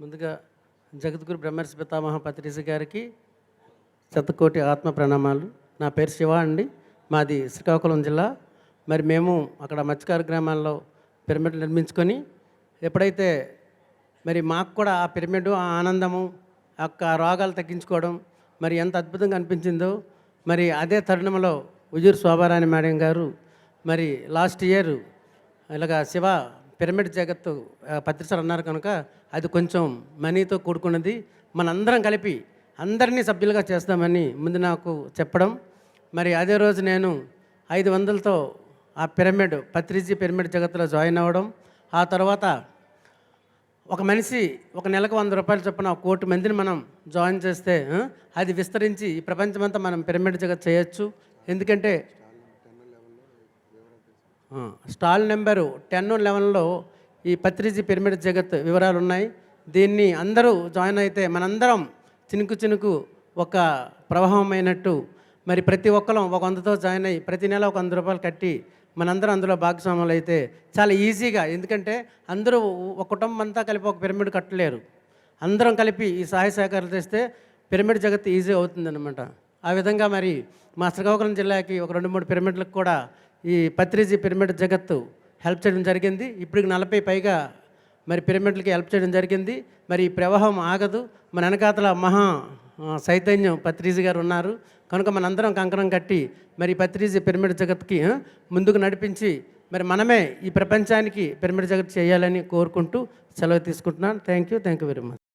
ముందుగా జగద్గురు బ్రహ్మర్షి పితామహ పత్రిజ గారికి శతకోటి ఆత్మ ప్రణామాలు. నా పేరు శివ అండి. మాది శ్రీకాకుళం జిల్లా. మరి మేము అక్కడ మత్స్యకారు గ్రామాల్లో పిరమిడ్ నిర్మించుకొని ఎప్పుడైతే మరి మాకు కూడా ఆ పిరమిడ్ ఆ ఆనందము యొక్క రోగాలు తగ్గించుకోవడం మరి ఎంత అద్భుతంగా అనిపించిందో మరి అదే తరుణంలో ఉజూరు శోభారాణి మేడం గారు మరి లాస్ట్ ఇయర్ ఇలాగా శివ పిరమిడ్ జగత్తు ఆ, పత్రికలు అన్నారు కనుక అది కొంచెం మనీతో కూడుకున్నది. మనందరం కలిపి అందరినీ సభ్యులుగా చేస్తామని ముందు నాకు చెప్పడం. మరి అదే రోజు నేను ఐదు వందలతో ఆ పిరమిడ్ పత్రిజీ పిరమిడ్ జగత్తులో జాయిన్ అవ్వడం. ఆ తర్వాత ఒక మనిషి ఒక నెలకు వంద రూపాయలు చొప్పున ఒక కోటి మందిని మనం జాయిన్ చేస్తే అది విస్తరించి ఈ ప్రపంచమంతా మనం పిరమిడ్ జగత్ చేయొచ్చు. ఎందుకంటే స్టాల్ నెంబరు టెన్ లెవెన్లో ఈ పత్రిజీ పిరమిడ్ జగత్ వివరాలు ఉన్నాయి దీన్ని అందరూ జాయిన్ అయితే మనందరం చినుకు చినుకు ఒక ప్రవాహమైనట్టు మరి ప్రతి ఒక్కరం ఒక వందతో జాయిన్ అయ్యి ప్రతి నెల ఒక వంద రూపాయలు కట్టి మనందరం అందులో భాగస్వాములు అయితే చాలా ఈజీగా. ఎందుకంటే అందరూ ఒక కుటుంబం అంతా కలిపి ఒక పిరమిడ్ కట్టలేరు. అందరం కలిపి ఈ సహాయ సహకారాలు చేస్తే పిరమిడ్ జగత్ ఈజీ అవుతుందన్నమాట. ఆ విధంగా మరి మా శ్రీకాకుళం జిల్లాకి ఒక రెండు మూడు పిరమిడ్లకు కూడా ఈ పత్రిజీ పిరమిడ్ జగత్తు హెల్ప్ చేయడం జరిగింది. ఇప్పటికి నలభై పైగా మరి పిరమిడ్లకి హెల్ప్ చేయడం జరిగింది. మరి ఈ ప్రవాహం ఆగదు. మన వెనకాతల మహా సైతన్యం చైతన్యం పత్రిజీ గారు ఉన్నారు. కనుక మనందరం కంకణం కట్టి మరి పత్రిజీ పిరమిడ్ జగత్కి ముందుకు నడిపించి మరి మనమే ఈ ప్రపంచానికి పిరమిడ్ జగత్ చేయాలని కోరుకుంటూ సెలవు తీసుకుంటున్నాను. Thank you thank you very much